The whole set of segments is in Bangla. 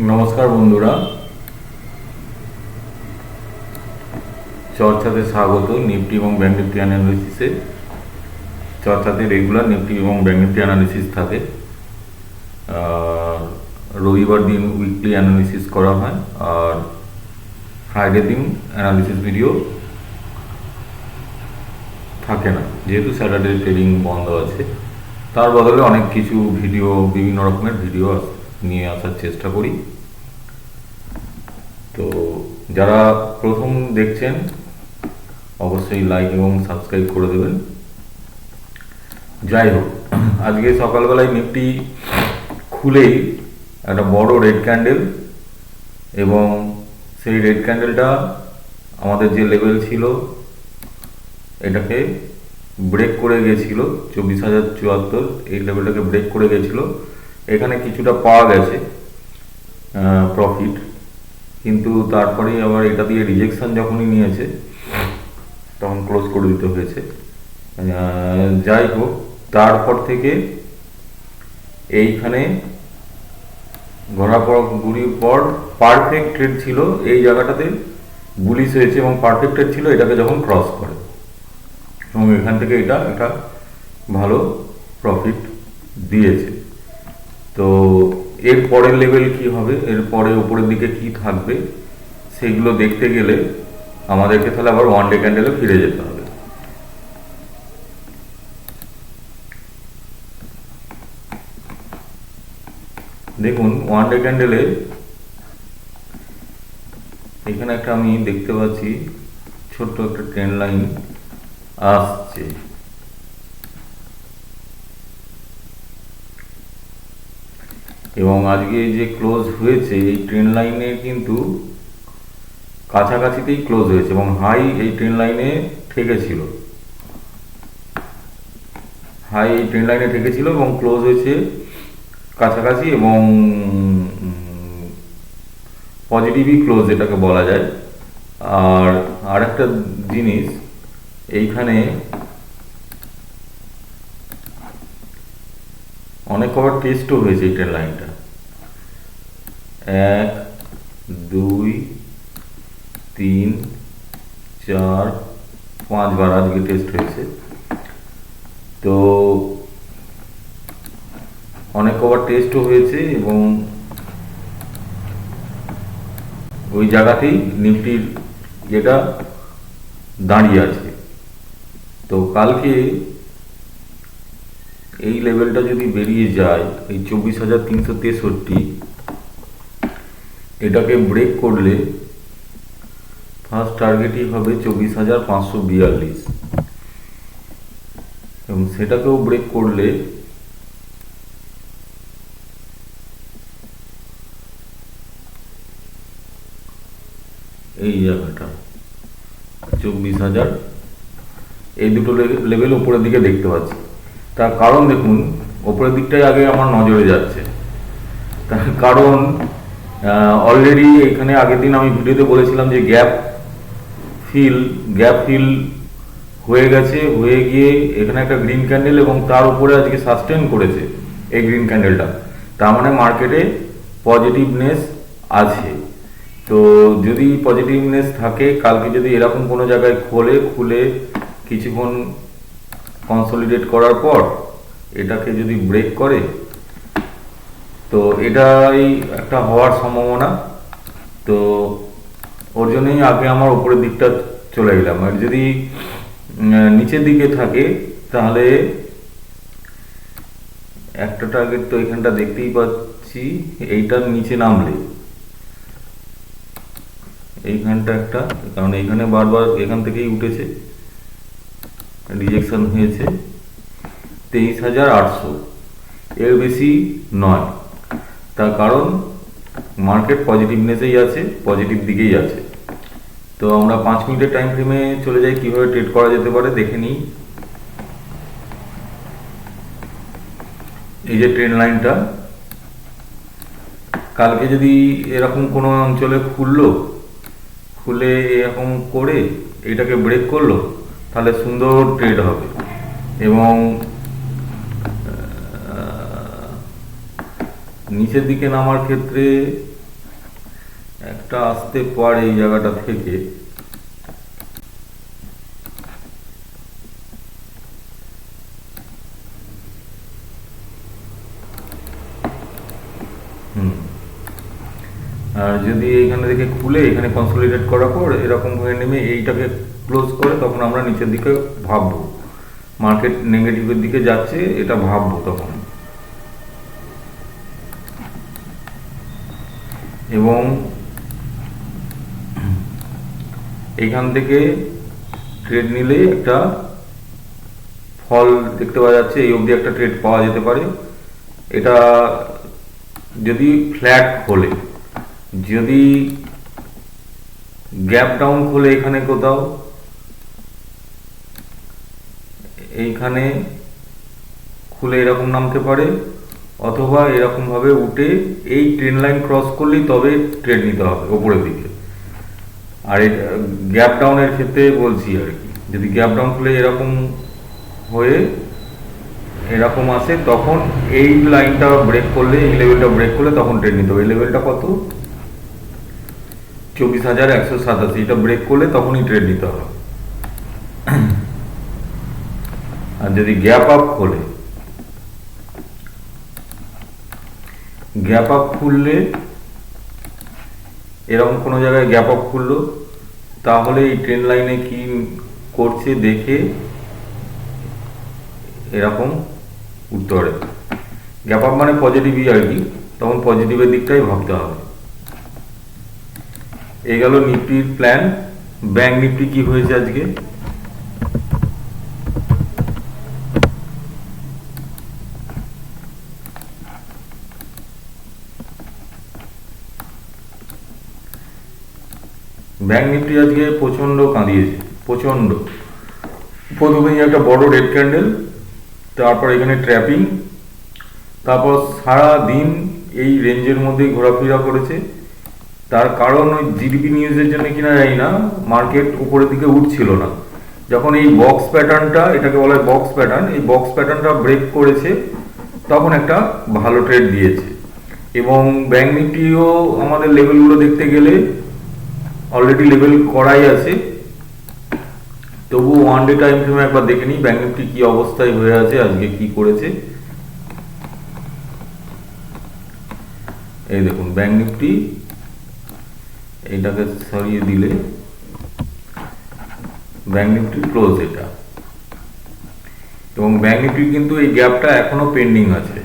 নমস্কার বন্ধুরা। চর্চাতে স্বাগত নিফটি এবং ব্যাংক নিফটি অ্যানালিসিসে। চর্চাতে রেগুলার নিফটি এবং ব্যাংক নিফটি অ্যানালিসিস থাকে। রবিবার দিন উইকলি অ্যানালিসিস করা হয়। আর ফ্রাইডে দিন অ্যানালিসিস ভিডিও থাকে না। যেহেতু স্যাটারডে ট্রেডিং বন্ধ আছে, তার বদলে অনেক কিছু ভিডিও বিভিন্ন রকমের ভিডিও আস- নিয়ে আসার চেষ্টা করি। তো যারা প্রথম দেখছেন, অবশ্যই লাইক এবং সাবস্ক্রাইব করে দেবেন। যাই হোক, আজকে সকালবেলায় নিফটি খুলেই একটা বড় রেড ক্যান্ডেল এবং সেই রেড ক্যান্ডেলটা আমাদের যে লেভেল ছিল, এটাকে ব্রেক করে গেছিল, চব্বিশ হাজার চুয়াত্তর, এই লেভেলটাকে ব্রেক করে গেছিল। এখানে কিছুটা পাওয়া গেছে প্রফিট কিন্তু তারপরে আবার এটা দিয়ে রিজেকশন যখনই নিয়েছে, তখন ক্লোজ করে দিতে হয়েছে। যাই হোক, তারপর থেকে এইখানে পর ঘুরির পর পারফেক্ট ট্রেড ছিল এই জায়গাটাতে বুলিশ হয়েছে এবং পারফেক্ট ট্রেড ছিল এটাকে যখন ক্রস করে। এবং এখান থেকে এটা একটা ভালো প্রফিট দিয়েছে। তো এর পরের লেভেল কি হবে? এর পরে উপরের দিকে কি থাকবে? সেগুলো দেখতে গেলে আমাদেরকে তাহলে আবার ওয়ান ডে ক্যান্ডেলে ফিরে যেতে হবে। দেখুন ওয়ান ডে ক্যান্ডেলে এখানে একটা আমি দেখতে পাচ্ছি, ছোট্ট একটা ট্রেন লাইন আসছে। এবং আজকে যে ক্লোজ হয়েছে, এই ট্রেন লাইনে কিন্তু কাছাকাছিতেই ক্লোজ হয়েছে এবং হাই এই ট্রেন লাইনে ঠেকেছিল। হাই এই ট্রেন লাইনে ঠেকেছিল এবং ক্লোজ হয়েছে কাছাকাছি এবং পজিটিভই ক্লোজ এটাকে বলা যায়। আর আরেকটা জিনিস, এইখানে অনেক কবার টেস্টও হয়েছে ট্রেন লাইনটা। এক, দুই, তিন, চার পাঁচবার আজকে টেস্ট হয়েছে। তো অনেক কবার টেস্টও হয়েছে এবং ওই জায়গাতেই নিফটির যেটা দাঁড়িয়ে আছে। তো কালকে এই লেভেলটা যদি বেরিয়ে যায়, এই চব্বিশ হাজার তিনশো তেষট্টি, এটাকে ব্রেক করলে ফার্স্ট টার্গেটই হবে চব্বিশ হাজার পাঁচশো বিয়াল্লিশ। এবং সেটাকেও ব্রেক করলে এই জায়গাটা, চব্বিশ হাজার। এই দুটো লেভেল উপরের দিকে দেখতে পাচ্ছি। তার কারণ দেখুন, ওপরের দিকটাই আগে আমার নজরে যাচ্ছে। তার কারণ অলরেডি এখানে আগের দিন আমি ভিডিওতে বলেছিলাম যে গ্যাপ ফিল গ্যাপ ফিল হয়ে গেছে, হয়ে গিয়ে এখানে একটা গ্রিন ক্যান্ডেল এবং তার উপরে আজকে সাস্টেন করেছে এই গ্রিন ক্যান্ডেলটা তার মানে মার্কেটে পজিটিভনেস আছে। তো যদি পজিটিভনেস থাকে, কালকে যদি এরকম কোনো জায়গায় খোলে, খুলে কিছুক্ষণ কনসলিডেট করার পর এটাকে যদি ব্রেক করে, তো এটাই একটা হওয়ার সম্ভাবনা। তো ওর জন্যই আগে আমার উপরের দিকটা চলে গেলাম আর যদি নিচের দিকে থাকে, তাহলে একটা টার্গেট তো এখানটা দেখতেই পাচ্ছি এইটার নিচে নামলে। এইখানটা একটা, কারণ এইখানে বারবার এখান থেকেই উঠেছে। রিজেকশন হয়েছে, তেইশ হাজার আটশো। এর বেশি নয়। তার কারণ মার্কেট পজিটিভনেসেই আছে পজিটিভ দিকেই আছে। তো আমরা পাঁচ মিনিটের টাইম ফ্রেমে চলে যাই, কীভাবে ট্রেড করা যেতে পারে, দেখে নিই। এই যে ট্রেন লাইনটা কালকে যদি এরকম কোনো অঞ্চলে খুললো, খুলে এরকম করে, এটাকে ব্রেক করল তাহলে সুন্দর ট্রেড হবে। এবং নিচের দিকে নামার ক্ষেত্রে একটা আসতে পারে এই জায়গাটা থেকে। আর যদি এখানে থেকে খুলে এখানে কনসলিডেট করার পর এরকম হয়ে নেমে এইটাকে ক্লোজ করে তখন আমরা নিচের দিকে ভাববো। মার্কেট নেগেটিভের দিকে যাচ্ছে, এটা ভাববো তখন। এবং এখান থেকে ট্রেড নিলে একটা ফল দেখতে পাওয়া যাচ্ছে, এই অবধি একটা ট্রেড পাওয়া যেতে পারে। এটা যদি ফ্ল্যাট খোলে, যদি গ্যাপ ডাউন খোলে এখানে কোথাও এইখানে খুলে এরকম নামতে পারে, অথবা এরকম ভাবে উঠে এই ট্রেন লাইন ক্রস করলেই তবে ট্রেন নিতে হবে ওপরের দিকে। আর গ্যাপ ডাউনের ক্ষেত্রে বলছি আর কি, যদি গ্যাপ ডাউন খুলে এরকম হয়ে এরকম আসে, তখন এই লাইনটা ব্রেক করলে, এই লেভেলটা ব্রেক করলে তখন ট্রেন নিতে হবে। এই লেভেলটা কত? চব্বিশ হাজার একশো সাতাশি। এটা ব্রেক করলে তখনই ট্রেন নিতে হবে। আর যদি গ্যাপ আপ খোলে গ্যাপ আপ খুললে এরকম কোনো জায়গায় গ্যাপ আপ খুললো, তাহলে এই ট্রেন লাইনে কি করছে দেখে এরকম উঠতে পারে। গ্যাপ আপ মানে পজিটিভই আর কি, তখন পজিটিভের দিকটাই ভাবতে হবে। এই গেল নিফটির প্ল্যান ব্যাংক নিফটি কি হয়েছে আজকে? ব্যাংক নিফটি আজকে প্রচণ্ড কাঁদিয়েছে প্রচণ্ড প্রথমে একটা বড় রেড ক্যান্ডেল তারপর এখানে ট্র্যাপিং তারপর সারা দিন এই রেঞ্জের মধ্যেই ঘোরাফেরা করেছে। তার কারণ ওই জিডিপি নিউজের জন্য কিনা জানি না মার্কেট উপরের দিকে উঠছিল না। যখন এই বক্স প্যাটার্নটা এটাকে বলা হয় বক্স প্যাটার্ন এই বক্স প্যাটার্নটা ব্রেক করেছে, তখন একটা ভালো ট্রেড দিয়েছে। এবং ব্যাংক নিফটিও আমাদের লেভেলগুলো দেখতে গেলে অলরেডি লেভেল করাই আছে। তবু ওয়ান ডে টাইম ফ্রেমে একবার দেখে নিই ব্যাংক নিফটি কি অবস্থায় হয়ে আছে, আজকে কি করেছে। এই দেখুন ব্যাংক নিফটি এটাকে সরিয়ে দিলে ব্যাংক নিফটি ক্লোজ এটা। এবং ব্যাংক নিফটি কিন্তু এই গ্যাপটা এখনও পেন্ডিং আছে।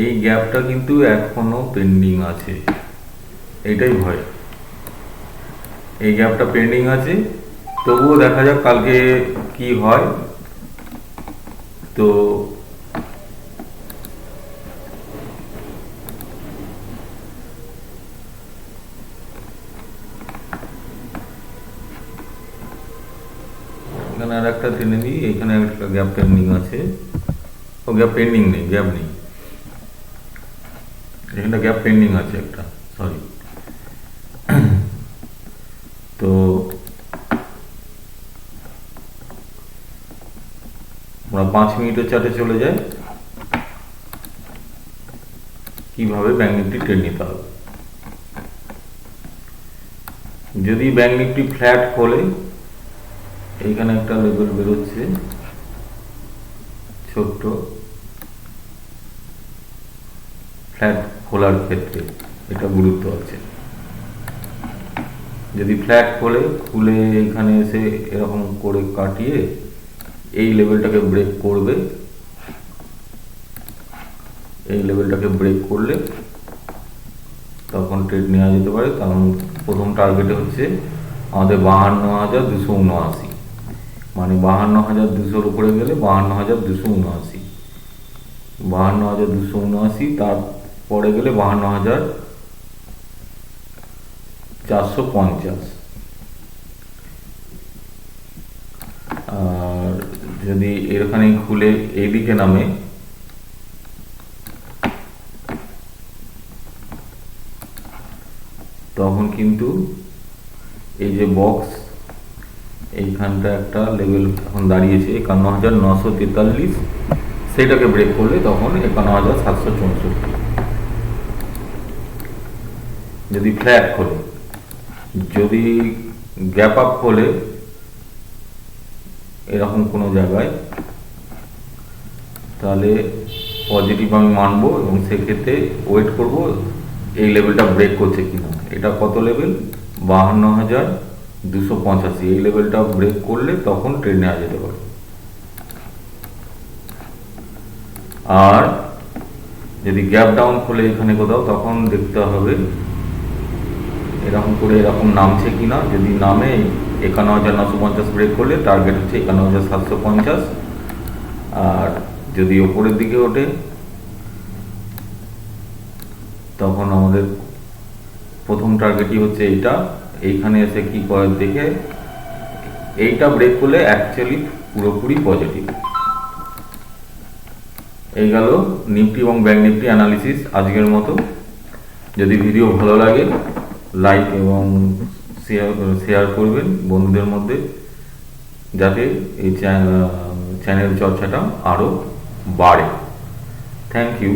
এই গ্যাপটা কিন্তু এখনও পেন্ডিং আছে। এটাই ভয়। এই গ্যাপটা পেন্ডিং আছে। তবুও দেখা যাক কালকে কি হয়। তো এখানে আর একটা টেনে দিই এখানে একটা গ্যাপ পেন্ডিং আছে। ও গ্যাপ পেন্ডিং নেই গ্যাপ নেই। এখানে গ্যাপ পেন্ডিং আছে একটা সরি তো আমরা পাঁচ মিনিটের চার্টে চলে যাই কীভাবে ব্যাংক নিফটি ট্রেড নিতে হবে? যদি ব্যাংক নিফটি ফ্ল্যাট খোলে, এইখানে একটা লেভেল বেরোচ্ছে। ছোট্ট ফ্ল্যাট খোলার ক্ষেত্রে এটা গুরুত্ব আছে। যদি ফ্ল্যাট খোলে, খুলে এখানে এসে এরকম করে কাটিয়ে এই লেভেলটাকে ব্রেক করবে। এই লেভেলটাকে ব্রেক করলে তখন ট্রেড নেওয়া যেতে পারে। কারণ প্রথম টার্গেটে হচ্ছে আমাদের বাহান্ন হাজার দুশো উনআশি। মানে বাহান্ন হাজার দুশোর উপরে গেলে বাহান্ন হাজার দুশো উনআশি। বাহান্ন হাজার দুশো উনআশি, তারপরে গেলে বাহান্ন হাজার চারশো পঞ্চাশ। যদি এখানে খুলে এইদিকে নামে, তখন কিন্তু এই যে বক্স এইখানটা একটা লেভেল এখন দাঁড়িয়েছে, একান্ন হাজার নশো তেতাল্লিশ। সেটাকে ব্রেক করলে তখন একান্ন হাজার সাতশো চৌষট্টি। যদি ফ্ল্যাট খোলে, যদি গ্যাপ আপ খোলে এরকম কোনো জায়গায়, তাহলে পজিটিভ আমি মানবো এবং সেক্ষেত্রে ওয়েট করব এই লেভেলটা ব্রেক করছে কিনা। এটা কত লেভেল বাহান্ন হাজার দুশো পঁচাশি। এই লেভেলটা ব্রেক করলে তখন ট্রেন নেওয়া যেতে পারে আর যদি গ্যাপ ডাউন খোলে এখানে কোথাও, তখন দেখতে হবে এরকম করে এরকম নামছে কিনা, যদি নামে একান্ন হাজার নশো পঞ্চাশ ব্রেক করলে টার্গেট হচ্ছে একান্ন হাজার সাতশো পঞ্চাশ। আর যদি ওপরের দিকে ওঠে, তখন আমাদের প্রথম টার্গেটই হচ্ছে এইটা। এইখানে এসে কি করে দেখে, এইটা ব্রেক করলে অ্যাকচুয়ালি পুরোপুরি পজিটিভ এই গেল নিফটি এবং ব্যাংক নিফটি অ্যানালিসিস আজকের মতো। যদি ভিডিও ভালো লাগে লাইক এবং শেয়ার শেয়ার করবেন বন্ধুদের মধ্যে, যাতে এই চ্যানেল চর্চাটা আরও বাড়ে। Thank you